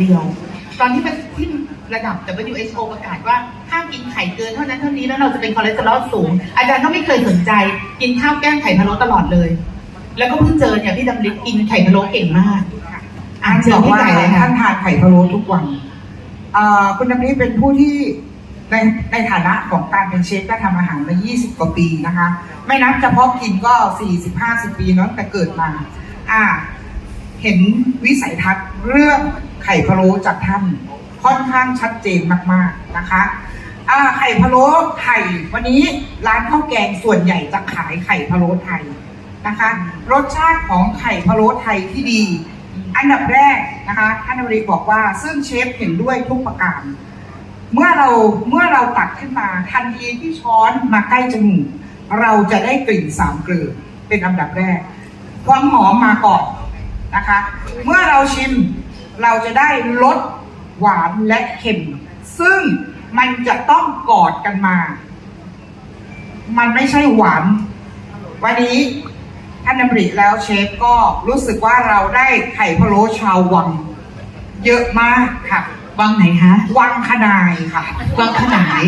เดียว ตอนที่มันขึ้นระดับ WHO ประกาศว่าห้ามกินไข่เกินเท่านั้นเท่านี้แล้วเราจะเป็นคอเลสเตอรอลสูง อาจารย์ก็ไม่เคยสนใจ กินข้าวแก้งไข่พะโล้ตลอดเลย แล้วก็เพิ่งเจอเนี่ยพี่ดำริกินไข่พะโล้เก่งมากอ่านเชิญบอกพี่ว่าไก่เลยค่ะท่านทานไข่พะโล้ทุกวันคุณน้ำนี้เป็นผู้ที่ในในฐานะของการเป็นเชฟและทำอาหารมา 20 กว่าปีนะคะ ไม่นับเฉพาะกินก็ 40-50 ปีเนาะแต่เกิดมา อ่า เห็นวิสัยทัศน์เรื่องไข่พะโล้จากท่านค่อนข้างชัดเจนมากๆนะคะอ่าไข่พะโล้ไทยวันนี้ร้านข้าวแกงส่วนใหญ่จะขายไข่พะโล้ไทยนะคะรสชาติของไข่พะโล้ไทยที่ดี อันดับแรกนะคะท่านอริบอกว่าซึ่งเชฟเห็นด้วยทุกประการ เมื่อเราเมื่อเราตักขึ้นมาทันทีที่ช้อนมาใกล้จมูกเราจะได้กลิ่นสามเกลือเป็นอันดับแรกความหอมมาก่อน นะคะ เมื่อเราชิมเราจะได้รสหวานและเค็ม ซึ่งมันจะต้องกอดกันมา มันไม่ใช่หวาน วันนี้ท่านดำริแล้วเชฟก็รู้สึกว่าเราได้ไข่พะโล้ชาววัง เยอะมากค่ะ วังไหนคะ วังขนายค่ะ วังขนาย